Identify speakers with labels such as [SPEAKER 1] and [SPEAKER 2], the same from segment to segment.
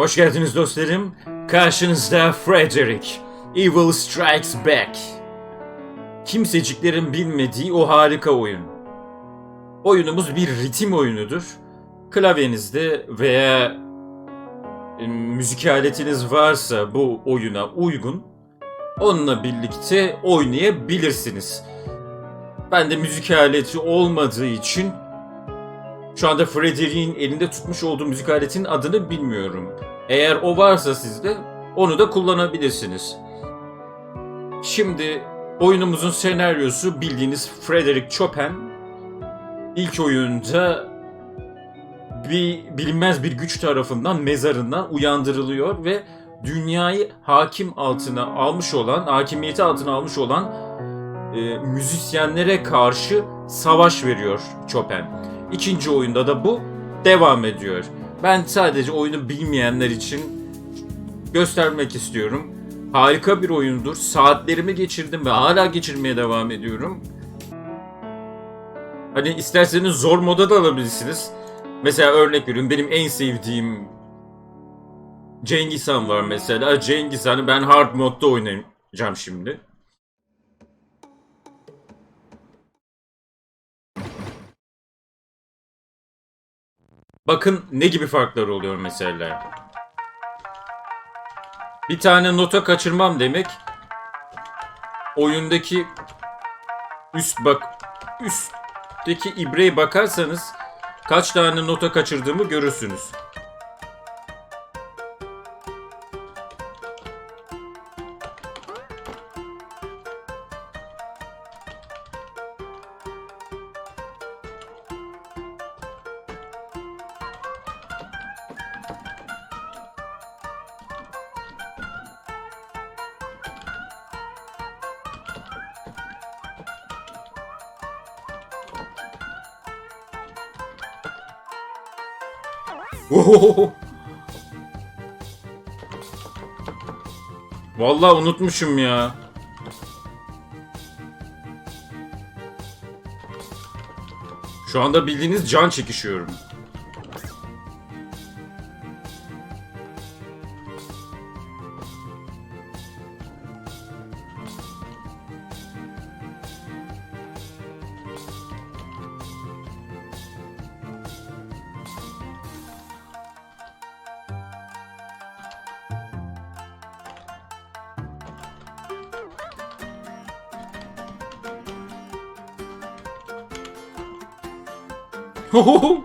[SPEAKER 1] Hoş geldiniz dostlarım. Karşınızda Frederick. Evil Strikes Back. Kimseciklerin bilmediği o harika oyun. Oyunumuz bir ritim oyunudur. Klavyenizde veya e, müzik aletiniz varsa bu oyuna uygun, onunla birlikte oynayabilirsiniz. Ben de müzik aleti olmadığı için şu anda Frederick'in elinde tutmuş olduğu müzik aletinin adını bilmiyorum. Eğer o varsa sizde onu da kullanabilirsiniz. Şimdi oyunumuzun senaryosu bildiğiniz Frederick Chopin ilk oyunda bir bilinmez bir güç tarafından mezarından uyandırılıyor ve dünyayı hakim altına almış olan, hakimiyeti altına almış olan e, müzisyenlere karşı savaş veriyor Chopin. İkinci oyunda da bu devam ediyor. Ben sadece oyunu bilmeyenler için göstermek istiyorum. Harika bir oyundur. Saatlerimi geçirdim ve hala geçirmeye devam ediyorum. Hani isterseniz zor moda da alabilirsiniz. Mesela örnek veriyorum benim en sevdiğim Cengiz Han var mesela. Cengiz Han'ı ben hard modda oynayacağım şimdi. Bakın ne gibi farklar oluyor mesela. Bir tane nota kaçırmam demek oyundaki üst bak üstteki ibreye bakarsanız kaç tane nota kaçırdığımı görürsünüz. Vallahi unutmuşum ya. Şu anda bildiğiniz can çekişiyorum. Oh!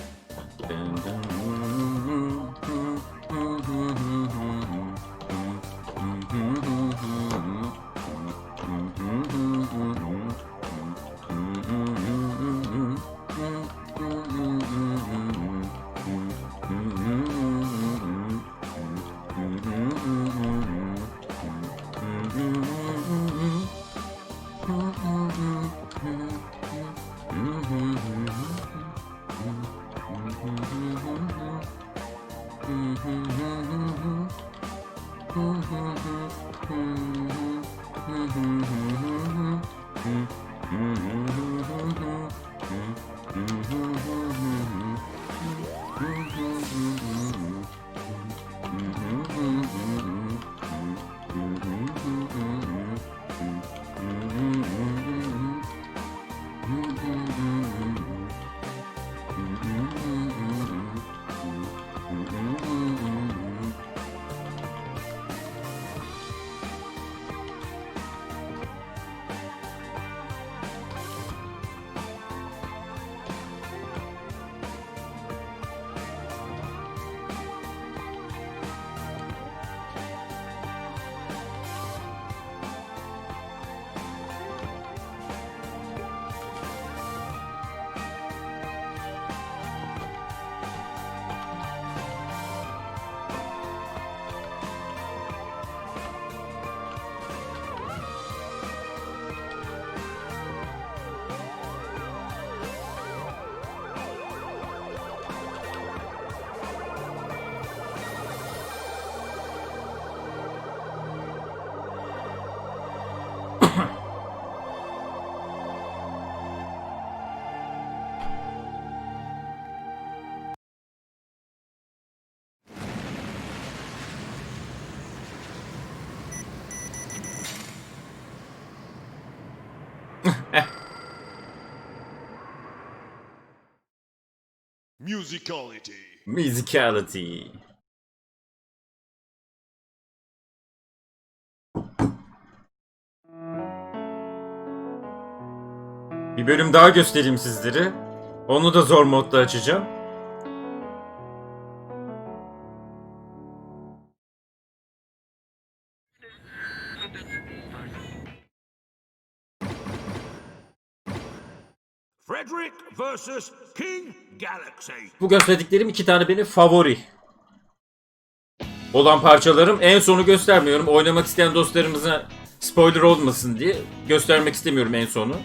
[SPEAKER 1] Dun, dun, dun, Mm-hmm.
[SPEAKER 2] Musicality.
[SPEAKER 1] Musicality. Bir bölüm daha göstereyim sizlere. Onu da zor modda açacağım.
[SPEAKER 3] Frederick versus King.
[SPEAKER 1] Bu gösterdiklerim iki tane benim favori olan parçalarım. En sonu göstermiyorum. Oynamak isteyen dostlarımıza spoiler olmasın diye göstermek istemiyorum en sonu.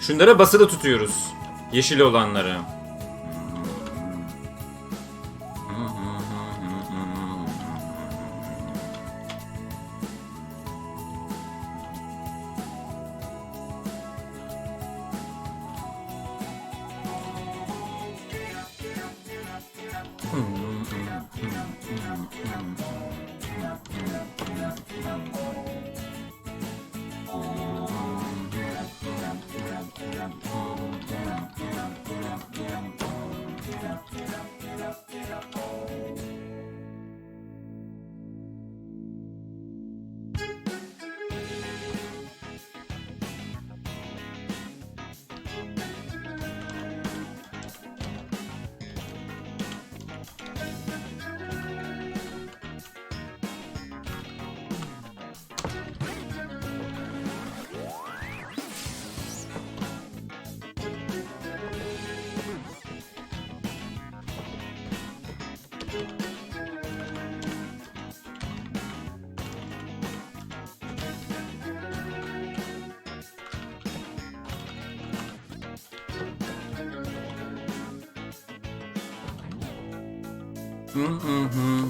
[SPEAKER 1] Şunlara basılı tutuyoruz. Yeşil olanları. Hmm. Mm-hmm.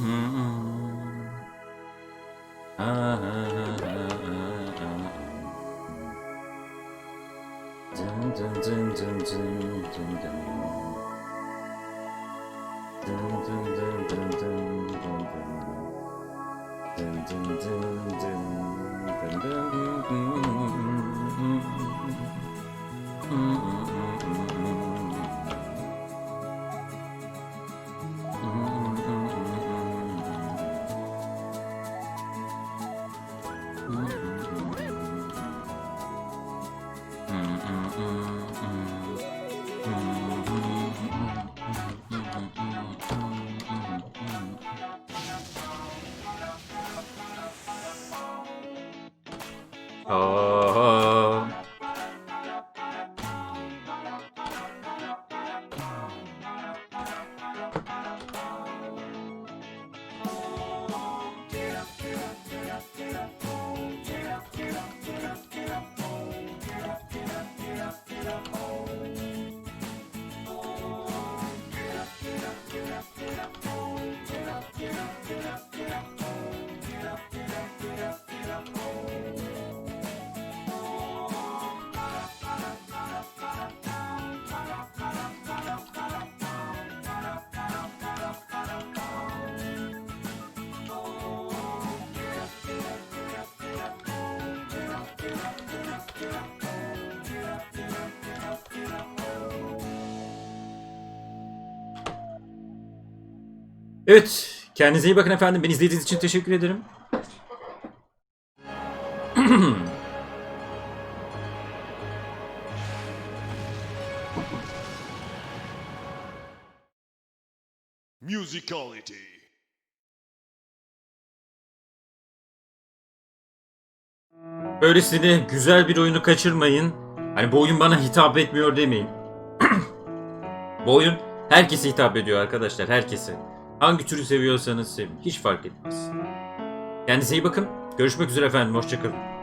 [SPEAKER 1] 哦。Evet, kendinize iyi bakın efendim. Beni izlediğiniz için teşekkür ederim.
[SPEAKER 2] Musicality.
[SPEAKER 1] Böylesine güzel bir oyunu kaçırmayın. Hani bu oyun bana hitap etmiyor demeyin. bu oyun herkese hitap ediyor arkadaşlar, herkese. Hangi türü seviyorsanız sevin, hiç fark etmez. Kendinize iyi bakın. Görüşmek üzere efendim, hoşçakalın.